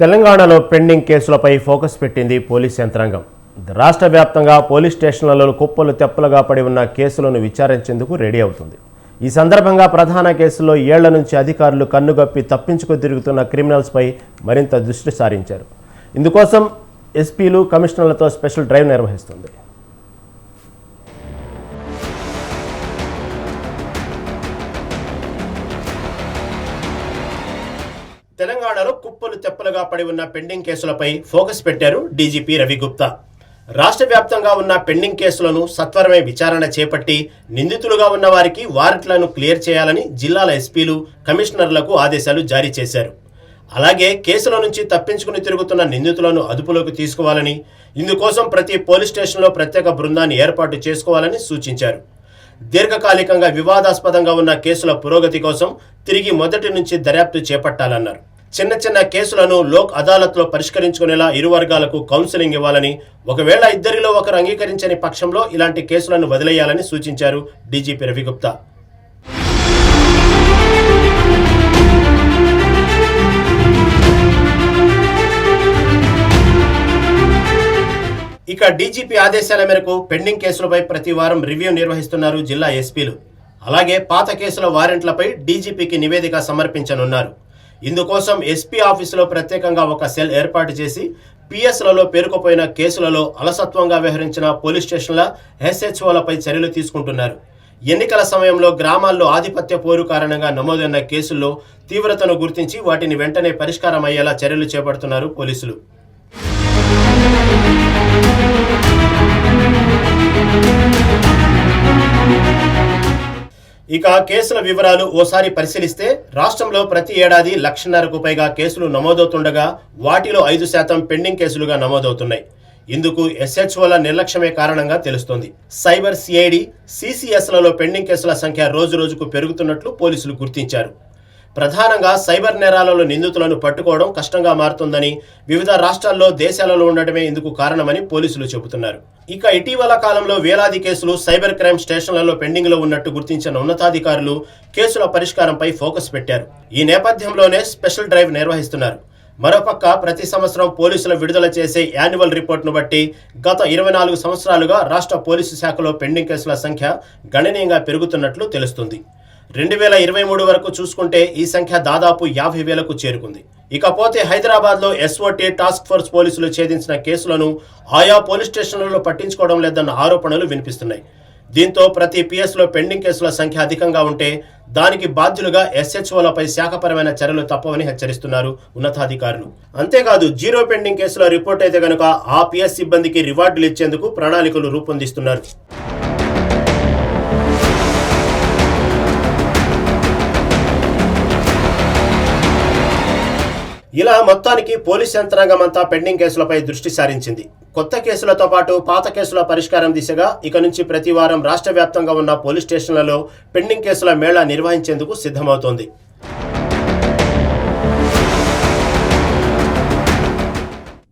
తెలంగాణలో పెండింగ్ కేసులపై ఫోకస్ పెట్టింది పోలీస్ యంత్రాంగం. రాష్ట్ర వ్యాప్తంగా పోలీస్ స్టేషన్లలో కుప్పలు తెప్పలుగా పడి ఉన్న కేసులను విచారించేందుకు రెడీ అవుతుంది. ఈ సందర్భంగా ప్రధాన కేసుల్లో ఏళ్ళ నుంచి అధికారులు కన్నుగప్పి తప్పించుకు తిరుగుతున్న క్రిమినల్స్పై మరింత దృష్టి సారించారు. ఇందుకోసం ఎస్పీలు కమిషనర్లతో స్పెషల్ డ్రైవ్ నిర్వహిస్తుంది. తెలంగాణలో కుప్పలు తెప్పలుగా పడి ఉన్న పెండింగ్ కేసులపై ఫోకస్ పెట్టారు డీజీపీ రవి గుప్తా. రాష్ట్ర వ్యాప్తంగా ఉన్న పెండింగ్ కేసులను సత్వరమే విచారణ చేపట్టి నిందితులుగా ఉన్న వారికి వారెంట్లను క్లియర్ చేయాలని జిల్లాల ఎస్పీలు కమిషనర్లకు ఆదేశాలు జారీ చేశారు. అలాగే కేసుల నుంచి తప్పించుకుని తిరుగుతున్న నిందితులను అదుపులోకి తీసుకోవాలని ఇందుకోసం ప్రతి పోలీస్ స్టేషన్లో ప్రత్యేక బృందాన్ని ఏర్పాటు చేసుకోవాలని సూచించారు. దీర్ఘకాలికంగా వివాదాస్పదంగా ఉన్న కేసుల పురోగతి కోసం తిరిగి మొదటి నుంచి దర్యాప్తు చేపట్టాలన్నారు. చిన్న చిన్న కేసులను లోక్ అదాలత్లో పరిష్కరించుకునేలా ఇరు వర్గాలకు కౌన్సిలింగ్ ఇవ్వాలని ఒకవేళ ఇద్దరిలో ఒకరు అంగీకరించని పక్షంలో ఇలాంటి కేసులను వదిలేయాలని సూచించారు డీజీపీ రవిగుప్తా. ఇక డీజీపీ ఆదేశాల మేరకు పెండింగ్ కేసులపై ప్రతి వారం రివ్యూ నిర్వహిస్తున్నారు జిల్లా ఎస్పీలు. అలాగే పాత కేసుల వారెంట్లపై డీజీపీకి నివేదిక సమర్పించనున్నారు. ఇందుకోసం ఎస్పీ ఆఫీసులో ప్రత్యేకంగా ఒక సెల్ ఏర్పాటు చేసి పిఎస్లలో పేరుకుపోయిన కేసులలో అలసత్వంగా వ్యవహరించిన పోలీస్ స్టేషన్ల ఎస్హెచ్ఓలపై చర్యలు తీసుకుంటున్నారు. ఎన్నికల సమయంలో గ్రామాల్లో ఆధిపత్య పోరు కారణంగా నమోదైన కేసుల్లో తీవ్రతను గుర్తించి వాటిని వెంటనే పరిష్కారం అయ్యేలా చర్యలు చేపడుతున్నారు పోలీసులు. ఇక కేసుల వివరాలు ఓసారి పరిశీలిస్తే రాష్ట్రంలో ప్రతి ఏడాది లక్షన్నరకు పైగా కేసులు నమోదవుతుండగా వాటిలో ఐదు శాతం పెండింగ్ కేసులుగా నమోదవుతున్నాయి. ఇందుకు ఎస్హెచ్ఓల నిర్లక్ష్యమే కారణంగా తెలుస్తోంది. సైబర్ సిఐడి సిసిఎస్లలో పెండింగ్ కేసుల సంఖ్య రోజు రోజుకు పెరుగుతున్నట్లు పోలీసులు గుర్తించారు. ప్రధానంగా సైబర్ నేరాలలో నిందితులను పట్టుకోవడం కష్టంగా మారుతుందని వివిధ రాష్ట్రాల్లో దేశాలలో ఉండటమే ఇందుకు కారణమని పోలీసులు చెబుతున్నారు. ఇక ఇటీవల కాలంలో వేలాది కేసులు సైబర్ క్రైమ్ స్టేషన్లలో పెండింగ్లో ఉన్నట్టు గుర్తించిన ఉన్నతాధికారులు కేసుల పరిష్కారంపై ఫోకస్ పెట్టారు. ఈ నేపథ్యంలోనే స్పెషల్ డ్రైవ్ నిర్వహిస్తున్నారు. మరోపక్క ప్రతి సంవత్సరం పోలీసులు విడుదల చేసే యాన్యువల్ రిపోర్ట్ను బట్టి గత ఇరవై నాలుగు సంవత్సరాలుగా రాష్ట్ర పోలీసు శాఖలో పెండింగ్ కేసుల సంఖ్య గణనీయంగా పెరుగుతున్నట్లు తెలుస్తుంది. రెండు వేల ఇరవై మూడు వరకు చూసుకుంటే ఈ సంఖ్య దాదాపు యాభై వేలకు చేరుకుంది. ఇకపోతే హైదరాబాద్లో ఎస్ఓటీ టాస్క్ ఫోర్స్ పోలీసులు ఛేదించిన కేసులను ఆయా పోలీస్ స్టేషన్లలో పట్టించుకోవడం లేదన్న ఆరోపణలు వినిపిస్తున్నాయి. దీంతో ప్రతి పిఎస్లో పెండింగ్ కేసుల సంఖ్య అధికంగా ఉంటే దానికి బాధ్యులుగా ఎస్హెచ్ఓలపై శాఖపరమైన చర్యలు తప్పవని హెచ్చరిస్తున్నారు ఉన్నతాధికారులు. అంతేకాదు జీరో పెండింగ్ కేసుల రిపోర్ట్ అయితే గనుక ఆ పిఎస్ సిబ్బందికి రివార్డులు ఇచ్చేందుకు ప్రణాళికలు రూపొందిస్తున్నారు. ఇలా మొత్తానికి పోలీస్ యంత్రాంగం అంతా పెండింగ్ కేసులపై దృష్టి సారించింది. కొత్త కేసులతో పాటు పాత కేసుల పరిష్కారం దిశగా ఇక నుంచి ప్రతి వారం రాష్ట్ర వ్యాప్తంగా ఉన్న పోలీస్ స్టేషన్లలో పెండింగ్ కేసుల మేళా నిర్వహించేందుకు సిద్ధమవుతోంది.